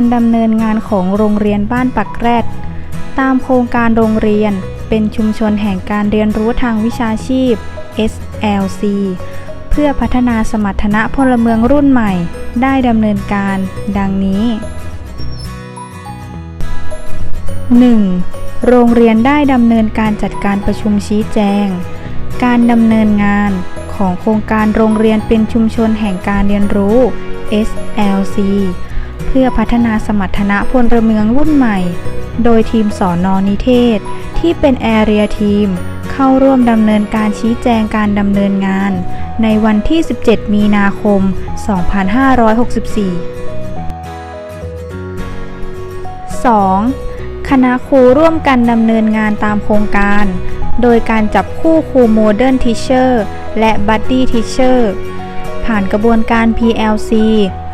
การดำเนินงานของโรงเรียนบ้านปักแรด ตามโครงการโรงเรียนเป็นชุมชนแห่งการเรียนรู้ทางวิชาชีพ SLC เพื่อพัฒนาสมรรถนะพลเมืองรุ่นใหม่ ได้ดำเนินการ ดังนี้ 1. โรงเรียนได้ดำเนินการจัดการประชุมชี้แจง การดำเนินงานของโครงการโรงเรียนเป็นชุมชนแห่งการเรียนรู้ SLC เพื่อพัฒนาสมรรถนะพลเมืองรุ่นใหม่ โดยทีมสอนอนิเทศ ที่เป็นแอเรียทีมเข้าร่วมดำเนินการชี้แจงการดำเนินงาน ในวันที่ 17 มีนาคม 2564 2. คณะครูร่วมกันดำเนินงานตามโครงการ โดยการจับคู่ครูโมเดิร์นทิเชอร์และบัดดี้ทิเชอร์ผ่านกระบวนการ PLC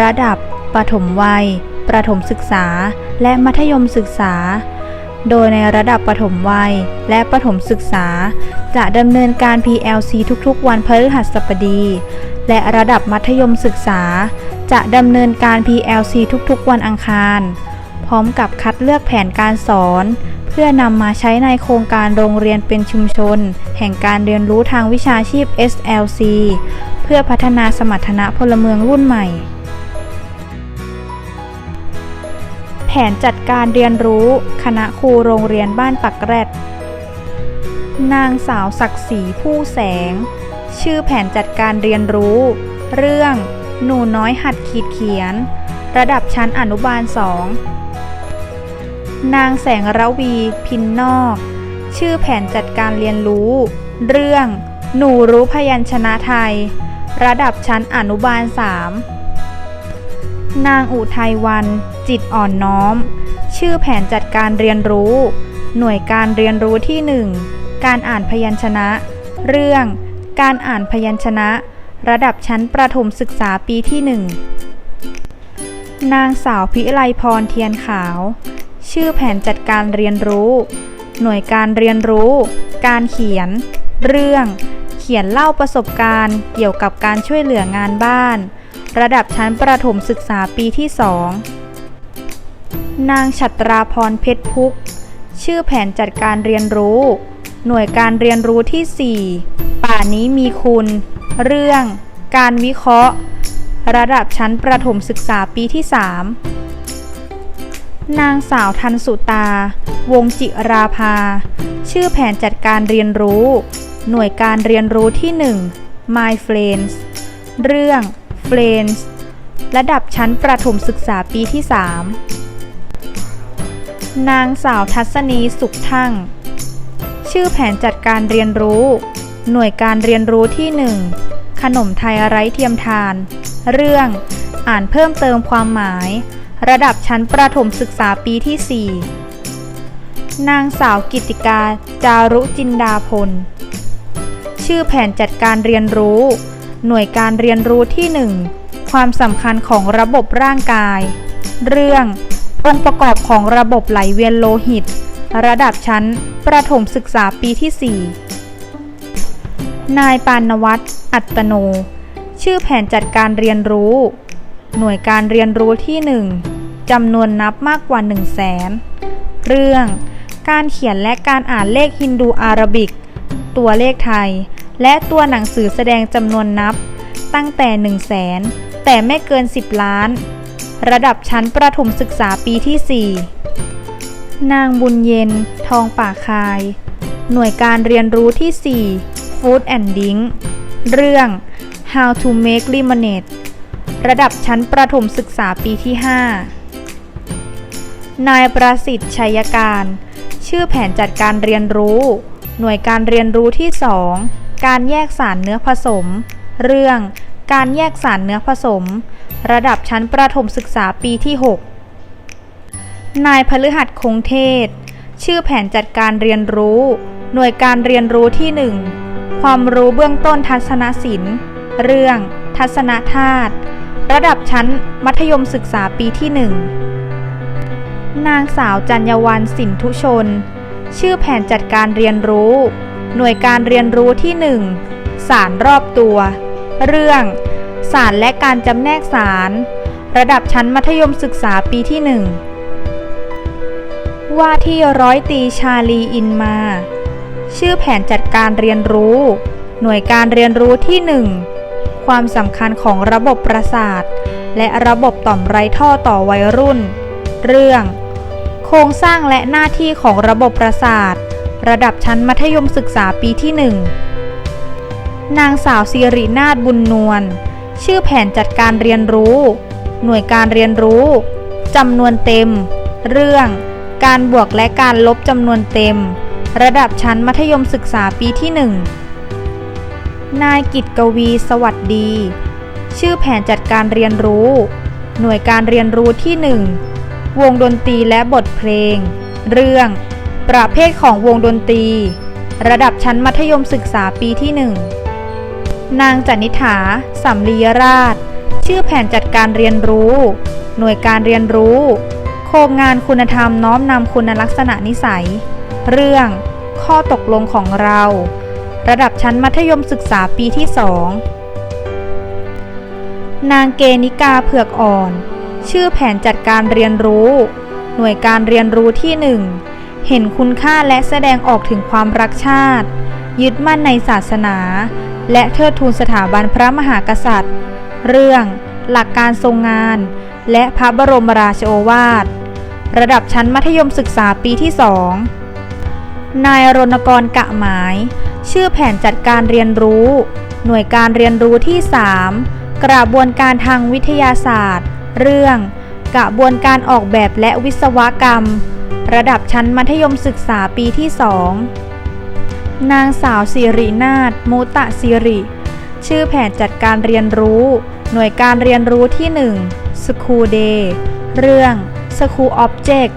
ระดับ ประถมวัย ประถมศึกษา และมัธยมศึกษา โดยในระดับประถมวัย และประถมศึกษา จะดำเนินการ PLC ทุกๆ วันพฤหัสบดี และระดับมัธยมศึกษา จะดำเนินการ PLC ทุกๆ วันอังคาร พร้อมกับคัดเลือกแผนการสอน เพื่อนำมาใช้ในโครงการโรงเรียนเป็นชุมชน แห่งการเรียนรู้ทางวิชาชีพ SLC เพื่อพัฒนาสมรรถนะพลเมืองรุ่นใหม่ นจัดการเรียนรู้ คณะครูโรงเรียนบ้านปักแรด นางสาวศักดิ์ศรีผู้แสง ชื่อแผนจัดการเรียนรู้ เรื่อง หนูน้อยหัดขีดเขียน ระดับชั้นอนุบาลสองนางแสงระวีพินนอก ชื่อแผนจัดการเรียนรู้ เรื่อง หนูรู้พยัญชนะไทย ระดับชั้นอนุบาลสาม นางอุทัยวัน จิตอ่อนน้อม ชื่อแผนจัดการเรียนรู้ หน่วยการเรียนรู้ที่ 1 การอ่านพยัญชนะ เรื่อง การอ่านพยัญชนะ ระดับชั้นประถมศึกษาปีที่ 1 นางสาวพิไลพรเทียนขาว ชื่อแผนจัดการเรียนรู้ หน่วยการเรียนรู้ การเขียน เรื่อง เขียนเล่าประสบการณ์ เกี่ยวกับการช่วยเหลืองานบ้าน ระดับชั้นประถมศึกษาปีที่2นางฉัตราพรเพชรพุก ชื่อแผนจัดการเรียนรู้ หน่วยการเรียนรู้ที่ 4 ป่านี้มีคุณ เรื่อง การวิเคราะห์ ระดับชั้นประถมศึกษาปีที่ 3 นางสาวทันสุตา วงจิราภา ชื่อแผนจัดการเรียนรู้ หน่วยการเรียนรู้ที่ 1 My Friends เรื่อง Friends ระดับชั้นประถมศึกษาปีที่ 3 นางสาวทัศนีสุขทั่งชื่อแผนจัดการเรียนรู้ หน่วยการเรียนรู้ที่ 1 ขนมไทยไร้เทียมทาน เรื่องอ่านเพิ่มเติมความหมาย ระดับชั้นประถมศึกษาปีที่ 4 นางสาวกิติกาจารุจินดาพล ชื่อแผนจัดการเรียนรู้ หน่วยการเรียนรู้ที่ 1 ความสำคัญของระบบร่างกาย เรื่อง องค์ประกอบของระบบไหลเวียนโลหิต ระดับชั้น ประถมศึกษาปีที่ 4 นายปานวัตรอัตโน ชื่อแผนจัดการเรียนรู้ หน่วยการเรียนรู้ที่ 1จำนวนนับมากกว่า 1 0 0 0 0แสนเรื่อง การเขียนและการอ่านเลขฮินดูอาราบิก ตัวเลขไทย และตัวหนังสือแสดงจำนวนนับ ตั้งแต่ 1 0 0 0 0แสนแต่ไม่เกิน 10 ล้าน ระดับชั้นประถมศึกษาปีที่ 4 นางบุญเย็น ทองป่าคาย หน่วยการเรียนรู้ที่ 4 Food and Drink เรื่อง How to make lemonade ระดับชั้นประถมศึกษาปีที่ 5 นายประสิทธิ์ชัยการ ชื่อแผนจัดการเรียนรู้ หน่วยการเรียนรู้ที่ 2 การแยกสารเนื้อผสม เรื่อง การแยกสารเนื้อผสม ระดับชั้นประถมศึกษาปีที่ 6 นายพฤหัสคงเทศ ชื่อแผนจัดการเรียนรู้ หน่วยการเรียนรู้ที่ 1 ความรู้เบื้องต้นทัศนศิลป์ เรื่อง ทัศนธาตุ ระดับชั้นมัธยมศึกษาปีที่ 1 นางสาวจัญญวันสินทุชน ชื่อแผนจัดการเรียนรู้ หน่วยการเรียนรู้ที่ 1 สารรอบตัว เรื่อง สารและการจำแนกสาร ระดับชั้นมัธยมศึกษาปีที่ 1 ว่าที่ร้อยตีชาลีอินมา ชื่อแผนจัดการเรียนรู้ หน่วยการเรียนรู้ที่ 1 ความสำคัญของระบบประสาท และระบบต่อมไรท่อต่อวัยรุ่น เรื่อง โครงสร้างและหน้าที่ของระบบประสาท ระดับชั้นมัธยมศึกษาปีที่ 1 นางสาวสิรินาถบุญนวล ชื่อแผนจัดการเรียนรู้ หน่วยการเรียนรู้จำนวนเต็ม เรื่อง การบวกและการลบจำนวนเต็ม ระดับชั้นมัธยมศึกษาปีที่ 1 นายกิตกวีสวัสดี ชื่อแผนจัดการเรียนรู้ หน่วยการเรียนรู้ที่ 1 วงดนตรีและบทเพลง เรื่อง ประเภทของวงดนตรี ระดับชั้นมัธยมศึกษาปีที่ 1 นางจันิฐาสัมลียราช ชื่อแผนจัดการเรียนรู้ หน่วยการเรียนรู้ โครงงานคุณธรรมน้อมนำคุณลักษณะนิสัย เรื่อง ข้อตกลงของเรา ระดับชั้นมัธยมศึกษาปีที่2นางเกนิกาเผือกอ่อน ชื่อแผนจัดการเรียนรู้ หน่วยการเรียนรู้ที่ 1 เห็นคุณค่าและแสดงออกถึงความรักชาติ ยึดมั่นในศาสนา และเทิดทูนสถาบันพระมหากษัตริย์ เรื่อง หลักการทรงงาน และพระบรมราชโอวาท ระดับชั้นมัธยมศึกษาปีที่2นายรณกรกะหมาย ชื่อแผนจัดการเรียนรู้ หน่วยการเรียนรู้ที่ 3 กระบวนการทางวิทยาศาสตร์ เรื่อง กระบวนการออกแบบและวิศวกรรม ระดับชั้นมัธยมศึกษาปีที่2นางสาวสิรินาถมุตะสิริ ชื่อแผนจัดการเรียนรู้ หน่วยการเรียนรู้ที่ 1 School Day เรื่อง School Object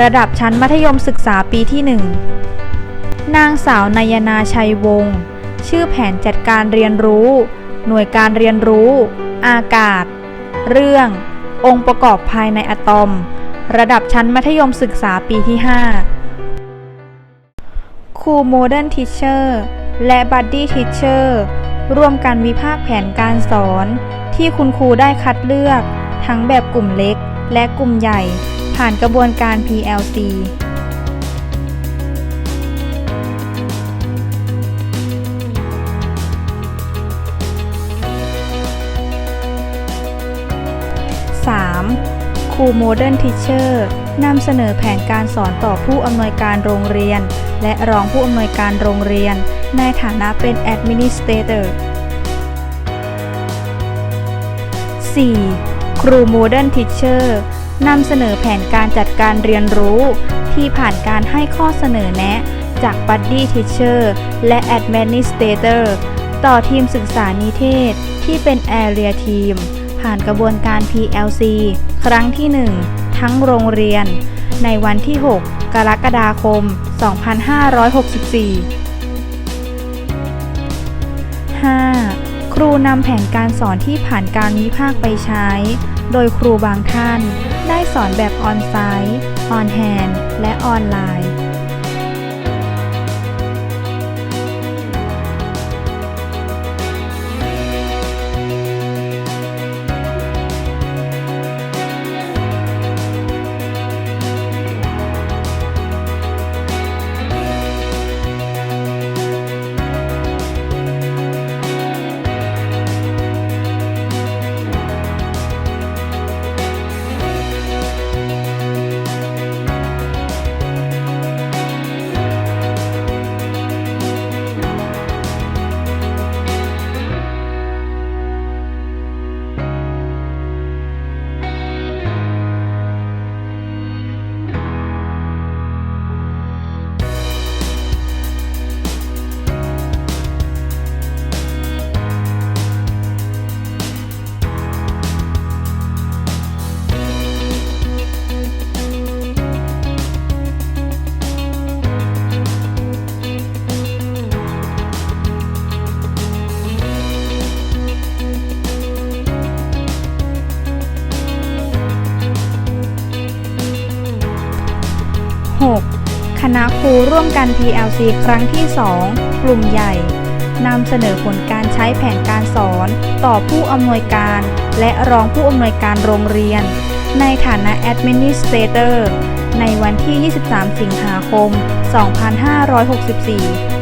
ระดับชั้นมัธยมศึกษาปีที่ 1 นางสาวนายนาชัยวงศ์ชื่อแผนจัดการเรียนรู้ หน่วยการเรียนรู้ อากาศ เรื่อง องค์ประกอบภายในอะตอม ระดับชั้นมัธยมศึกษาปีที่ 5 ครูโมเดิร์นทิเชอร์และบัดดี้ทิเชอร์ร่วมกันวิพากษ์แผนการสอน ที่คุณครูได้คัดเลือก ทั้งแบบกลุ่มเล็กและกลุ่มใหญ่ ผ่านกระบวนการ PLC 3. ครูโมเดิร์นทิเชอร์นำเสนอแผนการสอนต่อผู้อำนวยการโรงเรียน และรองผู้อำนวยการโรงเรียน ในฐานะเป็น Administrator 4. ครูโมเดิร์นทิเชอร์นำเสนอแผนการจัดการเรียนรู้ ที่ผ่านการให้ข้อเสนอแนะ จากบัดดี้ทิเชอร์และ Administrator ต่อทีมศึกษานิเทศที่เป็น Area Team ผ่านกระบวนการ PLC ครั้งที่ 1 ทั้งโรงเรียน ในวันที่ 6 กรกฎาคม 2564 5. ครูนำแผนการสอนที่ผ่านการวิพากษ์ไปใช้ โดยครูบางท่าน ได้สอนแบบออนไซต์ ออนแฮนด์ และออนไลน์ ณะครูร่วมกัน PLC ครั้งที่ 2 กลุ่มใหญ่นำเสนอผลการใช้แผนการสอนต่อผู้อำนวยการ และรองผู้อำนวยการโรงเรียน ในฐานะ Administrator ในวันที่ 23 สิงหาคม 2564